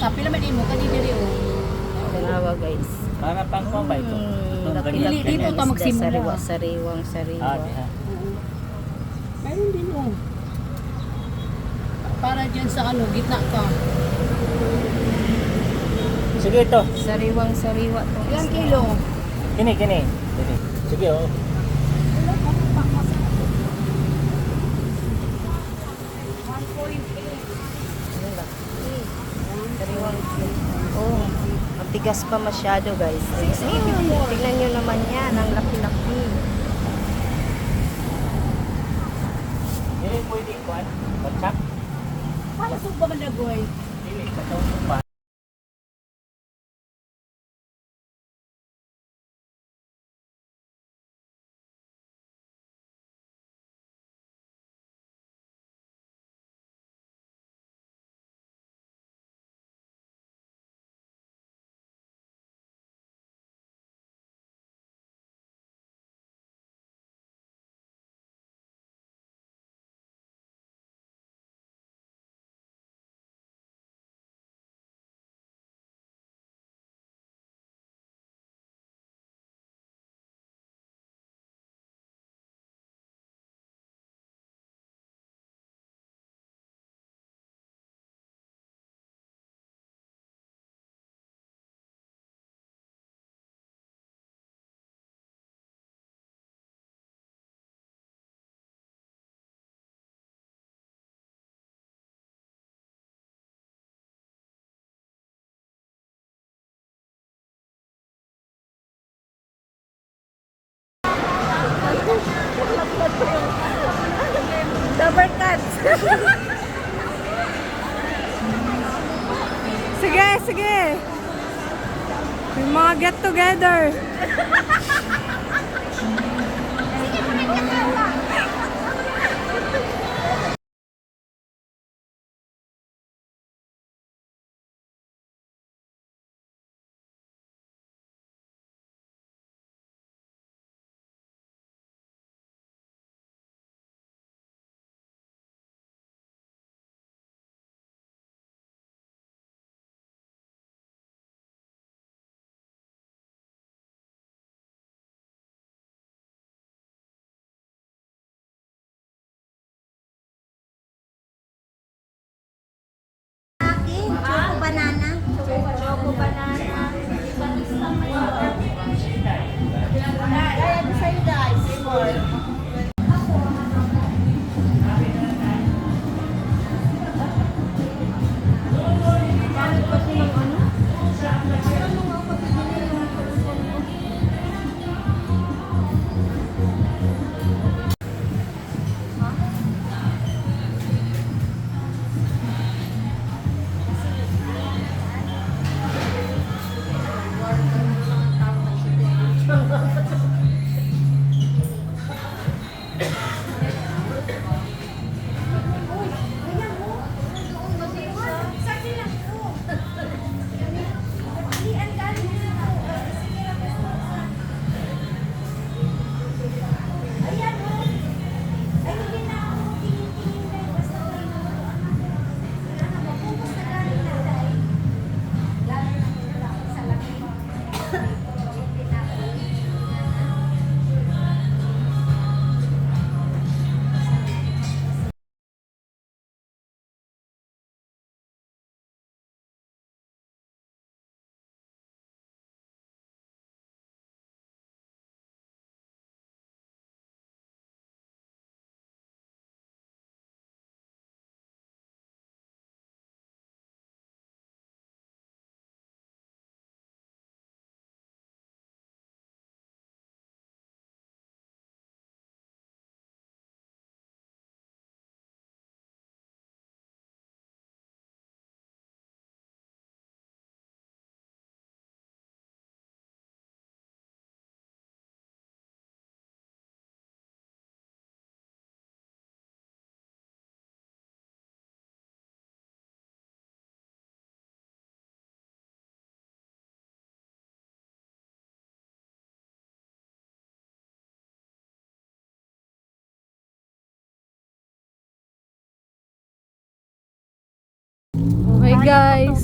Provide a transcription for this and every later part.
ka, pila man imo kani diri o. Tanawa guys. Para pang kuha ba ito? Dili, dito ta magsimula. Sariwa, sariwang, sariwa. Ah, di ha. Meron din o. Para dyan sa ano, gitna ka. Sige ito. Sariwang, sariwa tong Ilang kilo? Kini, kini. Kini. Sige, oh. Ang laki. Sariwang, oh, matigas pa masyado guys. Ayun. Tingnan nyo naman yan, ang laki-laki. Dili pwede kuan. Batsak. Paano sa ba malagoy? Dili katong pa. Yung mga get together. guys.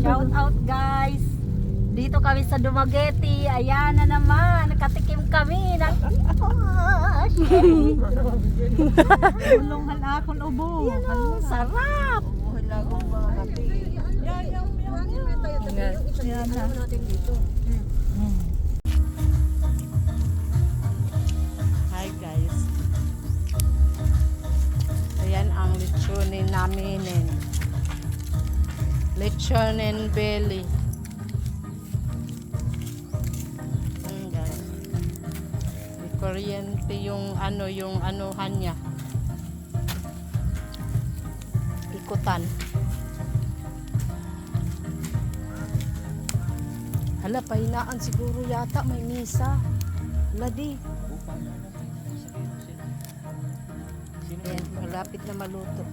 Shout out guys. Dito kami sa Dumaguete. Ayan na naman. Nakatikim kami ng gosh. Ulong halakon ubo. Yan ang sarap. Yan yung tayo tayo. Yan natin dito. Belly. Ayan guys. May kuryente yung ano yung anuhan niya. Ikutan. Hala, pahinaan siguro yata may misa. Hala di. Ayan, malapit na maluto.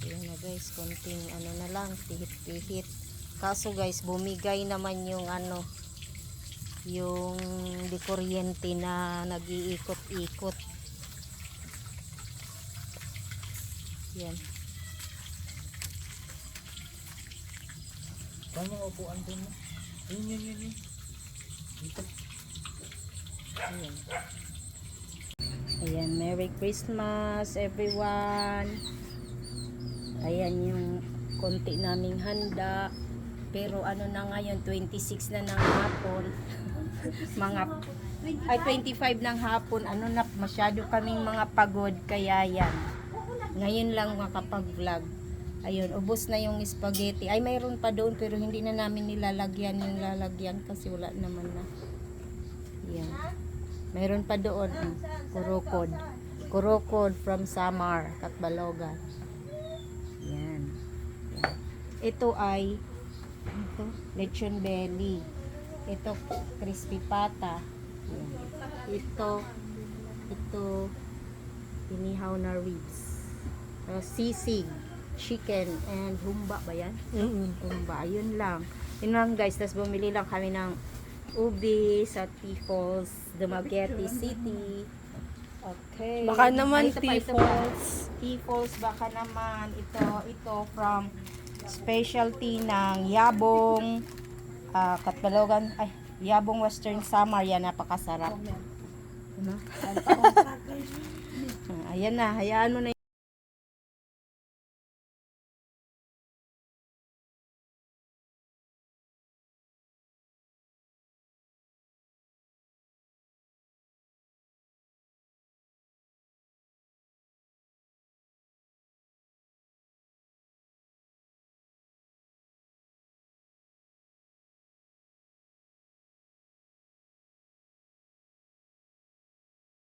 Ayan na guys, konting ano na lang, pihit-pihit. Kaso guys, bumigay naman yung ano, yung di kuryente na nag-iikot-ikot. Yan. Kanya upuan din mo. Yun, yun, yun, yun. Dito. Ayan, Merry Christmas everyone. Ayan yung konti naming handa. Pero ano na ngayon, 26 na ng hapon. mga ay 25 ng hapon, ano na masyado kaming mga pagod kaya yan. Ngayon lang makapag-vlog. Ayun, ubos na yung spaghetti. Ay, mayroon pa doon pero hindi na namin nilalagyan yung lalagyan kasi wala naman na. Yan. Mayroon pa doon, mm, kurukod. Kurukod from Samar, Katbalogan. Ito ay ito, lechon belly. Ito, crispy pata. Ito, ito, inihaw na ribs. Uh, sisig, chicken, and humba ba yan? Humba, yun lang. Yun lang guys, tapos bumili lang kami ng ubi sa Tifos, Dumaguete City. Okay. Baka naman. Tifos. Tifos, baka naman. Ito, ito from specialty ng Yabong ah Katbalogan, ay, Yabong Western Samar. Yan, napakasarap. Ayan na, hayaan mo na